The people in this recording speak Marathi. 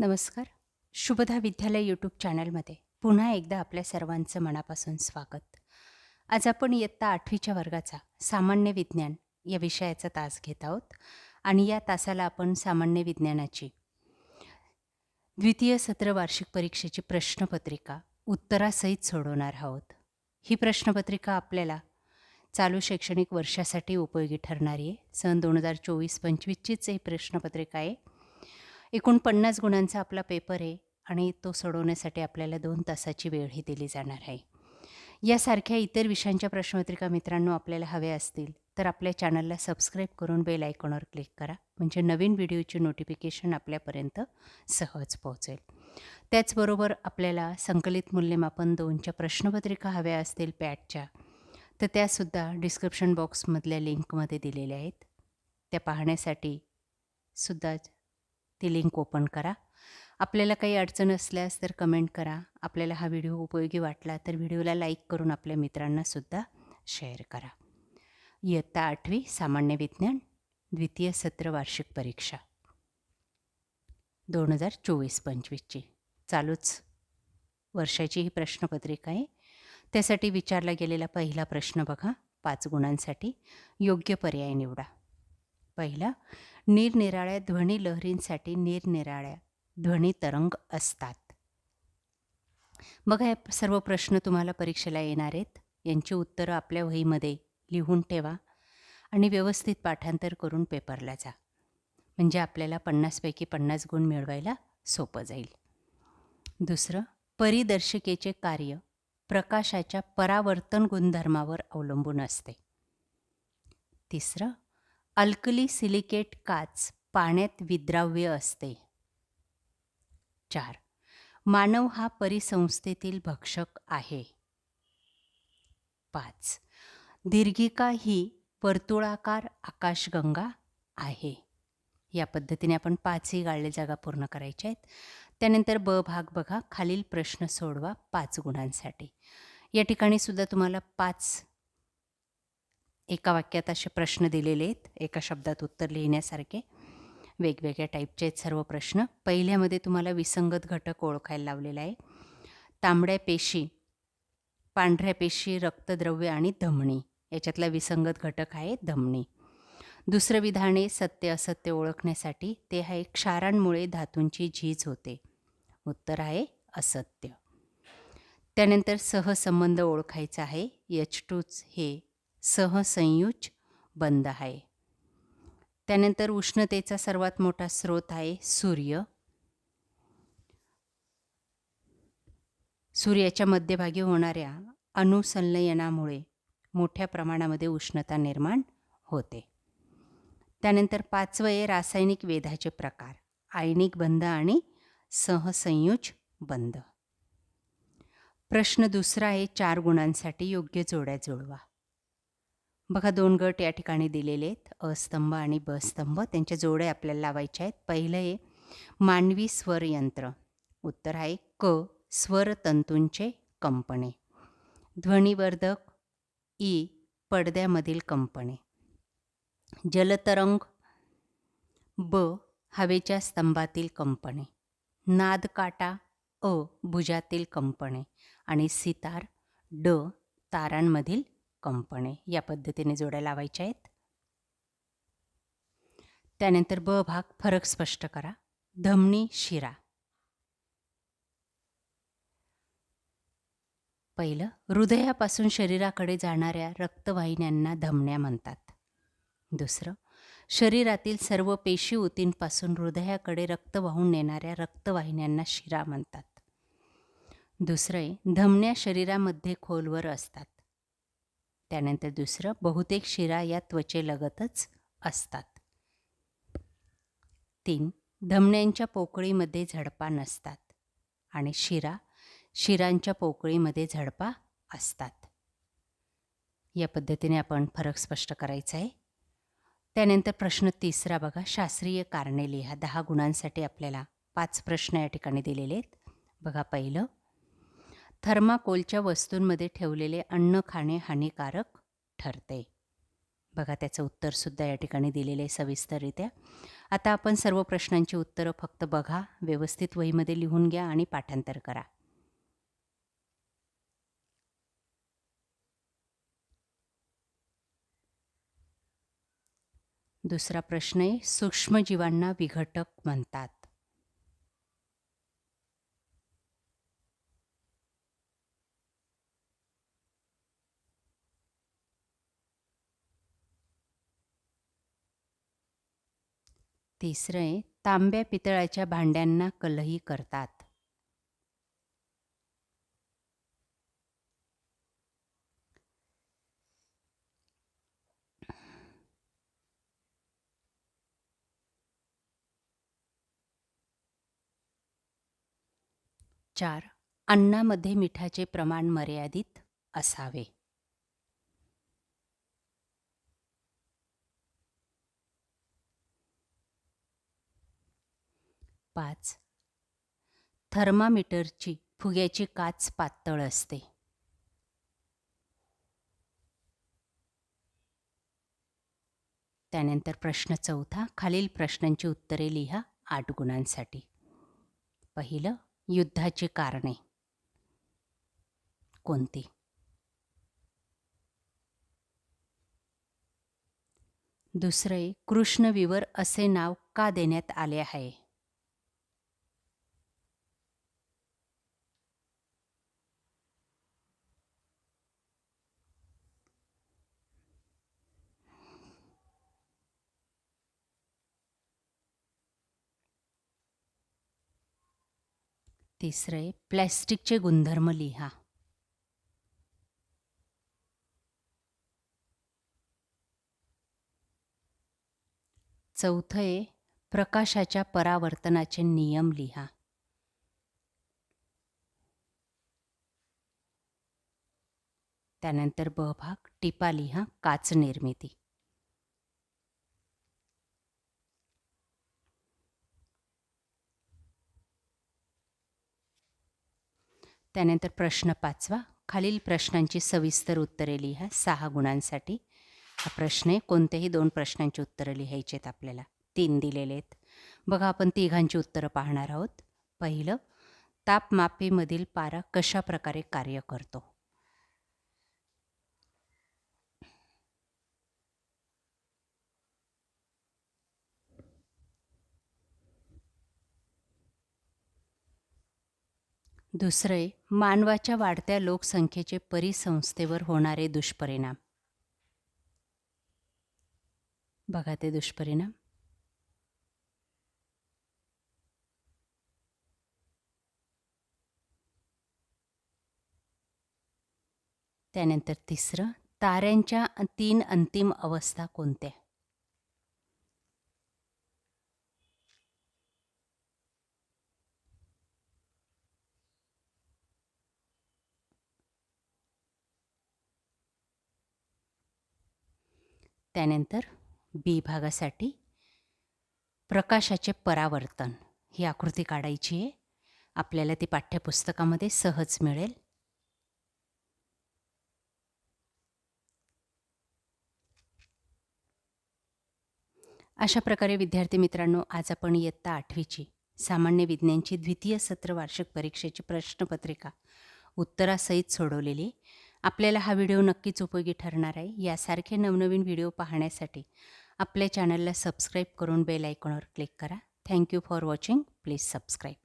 नमस्कार. शुभदा विद्यालय यूट्यूब चॅनलमध्ये पुन्हा एकदा आपल्या सर्वांचं मनापासून स्वागत. आज आपण इयत्ता आठवीच्या वर्गाचा सामान्य विज्ञान या विषयाचा तास घेत आहोत आणि या तासाला आपण सामान्य विज्ञानाची द्वितीय सत्र वार्षिक परीक्षेची प्रश्नपत्रिका उत्तरासहित सोडवणार आहोत. ही प्रश्नपत्रिका आपल्याला चालू शैक्षणिक वर्षासाठी उपयोगी ठरणारी आहे. सन दोन हजार चोवीस पंचवीसचीच ही प्रश्नपत्रिका आहे. एकूण पन्नास गुणांचा आपला पेपर आहे आणि तो सोडवण्यासाठी आपल्याला दोन तासाची वेळही दिली जाणार आहे. यासारख्या इतर विषयांच्या प्रश्नपत्रिका मित्रांनो आपल्याला हव्या असतील तर आपल्या चॅनलला सबस्क्राईब करून बेल आयकॉनवर क्लिक करा म्हणजे नवीन व्हिडिओची नोटिफिकेशन आपल्यापर्यंत सहज पोहोचेल. त्याचबरोबर आपल्याला संकलित मूल्यमापन दोनच्या प्रश्नपत्रिका हव्या असतील पॅटच्या तर त्यासुद्धा डिस्क्रिप्शन बॉक्समधल्या लिंकमध्ये दिलेल्या आहेत. त्या पाहण्यासाठी सुद्धा ती लिंक ओपन करा. आपल्याला काही अडचण असल्यास तर कमेंट करा. आपल्याला हा व्हिडिओ उपयोगी वाटला तर व्हिडिओला लाईक करून आपल्या मित्रांनासुद्धा शेअर करा. इयत्ता आठवी सामान्य विज्ञान द्वितीय सत्र वार्षिक परीक्षा. दोन हजार चोवीस पंचवीसची. चालूच. वर्षाची ही प्रश्नपत्रिका आहे. त्यासाठी विचारला गेलेला पहिला प्रश्न बघा. पाच गुणांसाठी योग्य पर्याय निवडा. पहिला निरनिराळ्या ध्वनी लहरींसाठी निरनिराळ्या ध्वनी तरंग असतात. बघा हे सर्व प्रश्न तुम्हाला परीक्षेला येणार आहेत. यांची उत्तरं आपल्या वहीमध्ये लिहून ठेवा आणि व्यवस्थित पाठांतर करून पेपरला जा. म्हणजे आपल्याला पन्नासपैकी पन्नास गुण मिळवायला सोपं जाईल. दुसरं परिदर्शिकेचे कार्य प्रकाशाच्या परावर्तन गुणधर्मावर अवलंबून असते. तिसरं अल्कली सिलिकेट काच पाण्यात विद्राव्य असते. चार. मानव हा परिसंस्थेतील भक्षक आहे. पाच. दीर्घिका ही वर्तुळाकार आकाशगंगा आहे. या पद्धतीने आपण पाचही गाळले जागा पूर्ण करायच्या आहेत. त्यानंतर ब भाग बघा. खालील प्रश्न सोडवा पाच गुणांसाठी. या ठिकाणी सुद्धा तुम्हाला पाच एका वाक्यात असे प्रश्न दिलेले आहेत. एका शब्दात उत्तर लिहिण्यासारखे. वेगवेगळ्या टाईपचे आहेत सर्व प्रश्न. पहिल्यामध्ये तुम्हाला विसंगत घटक ओळखायला लावलेला आहे. तांबड्या पेशी पांढऱ्या पेशी रक्तद्रव्य आणि धमणी. याच्यातला विसंगत घटक आहे धमणी. दुसरं विधान आहे सत्य असत्य ओळखण्यासाठी. ते आहे क्षारांमुळे धातूंची झीज होते. उत्तर आहे असत्य. त्यानंतर सहसंबंध ओळखायचा आहे. यच टूच हे सहसंयुज बंद आहे. त्यानंतर उष्णतेचा सर्वात मोठा स्रोत आहे सूर्य. सूर्याच्या मध्यभागी होणाऱ्या अणुसंलयनामुळे मोठ्या प्रमाणामध्ये उष्णता निर्माण होते. त्यानंतर पाचवं आहे रासायनिक वेधाचे प्रकार आयनिक बंध आणि सहसंयुज बंध प्रश्न दुसरा आहे चार गुणांसाठी योग्य जोड्या जुळवा. बघा दोन गट या ठिकाणी दिलेले आहेत. अस्तंभ आणि ब स्तंभ. त्यांच्या जोड्या आपल्याला लावायच्या आहेत. पहिलं आहे मानवी स्वर यंत्र. उत्तर आहे क स्वरतंतूंचे कंपने. ध्वनिवर्धक ई पडद्यामधील कंपने. जलतरंग ब हवेच्या स्तंभातील कंपने. नादकाटा अ भुजातील कंपने. आणि सितार ड तारांमधील कंपने या पद्धतीने जोड्या लावायच्या आहेत. त्यानंतर ब भाग फरक स्पष्ट करा. धमनी शिरा. पहिलं हृदयापासून शरीराकडे जाणाऱ्या रक्तवाहिन्यांना धमन्या म्हणतात. दुसरं शरीरातील सर्व पेशी ऊतींपासून हृदयाकडे रक्त वाहून नेणाऱ्या रक्तवाहिन्यांना शिरा म्हणतात. दुसरं आहे धमन्या शरीरामध्ये खोलवर असतात. त्यानंतर दुसरं बहुतेक शिरा या त्वचेलगतच असतात. तीन धमन्यांच्या पोकळीमध्ये झडपा नसतात आणि शिरा शिरांच्या पोकळीमध्ये झडपा असतात. या पद्धतीने आपण फरक स्पष्ट करायचा आहे. त्यानंतर प्रश्न तिसरा बघा. शास्त्रीय कारणे लिहा. दहा गुणांसाठी आपल्याला पाच प्रश्न या ठिकाणी दिलेले आहेत. बघा पहिलं थर्माकोलच्या वस्तूंमध्ये ठेवलेले अन्न खाणे हानिकारक ठरते. बघा त्याचं उत्तरसुद्धा या ठिकाणी दिलेलं आहे सविस्तररित्या. आता आपण सर्व प्रश्नांची उत्तरं फक्त बघा व्यवस्थित वहीमध्ये लिहून घ्या आणि पाठांतर करा. दुसरा प्रश्न आहे सूक्ष्मजीवांना विघटक म्हणतात. तिसरं आहे तांब्या पितळाच्या भांड्यांना कलही करतात. चार. अन्नामध्ये मिठाचे प्रमाण मर्यादित असावे. पाच. थर्मामीटरची फुग्याची काच पातळ असते. त्यानंतर प्रश्न चौथा खालील प्रश्नांची उत्तरे लिहा आठ गुणांसाठी. पहिलं युद्धाची कारणे. कोणती? दुसरे कृष्णविवर असे नाव का देण्यात आले आहे? तिसरे प्लॅस्टिकचे गुणधर्म लिहा. चौथे प्रकाशाच्या परावर्तनाचे नियम लिहा. त्यानंतर ब भाग टिपा लिहा काच निर्मिती त्यानंतर प्रश्न पाचवा. खालील प्रश्नांची सविस्तर उत्तरे लिहा. सहा गुणांसाठी. हा प्रश्न आहे. कोणत्याही दोन प्रश्नांची उत्तरं लिहायची आहेत आपल्याला. तीन दिलेले आहेत. बघा आपण तिघांची उत्तरं पाहणार आहोत. पहिलं तापमापीमधील पारा कशा प्रकारे कार्य करतो? दुसरे मानवाच्या वाढत्या लोकसंख्येचे परिसंस्थेवर होणारे दुष्परिणाम. बघा ते दुष्परिणाम. त्यानंतर तिसरं ताऱ्यांच्या तीन अंतिम अवस्था कोणत्या? त्यानंतर बी भागासाठी प्रकाशाचे परावर्तन. ही आकृती काढायची आहे. आपल्याला ती पाठ्यपुस्तकामध्ये सहज मिळेल. अशा प्रकारे विद्यार्थी मित्रांनो आज आपण इयत्ता आठवीची सामान्य विज्ञानची द्वितीय सत्र वार्षिक परीक्षेची प्रश्नपत्रिका उत्तरासहित सोडवलेली. आपल्याला हा व्हिडिओ नक्कीच उपयोगी ठरणार आहे. यासारखे नवनवीन व्हिडिओ पाहण्यासाठी आपल्या चॅनलला सबस्क्राईब करून बेल आयकॉनवर क्लिक करा. Thank you for watching. Please subscribe.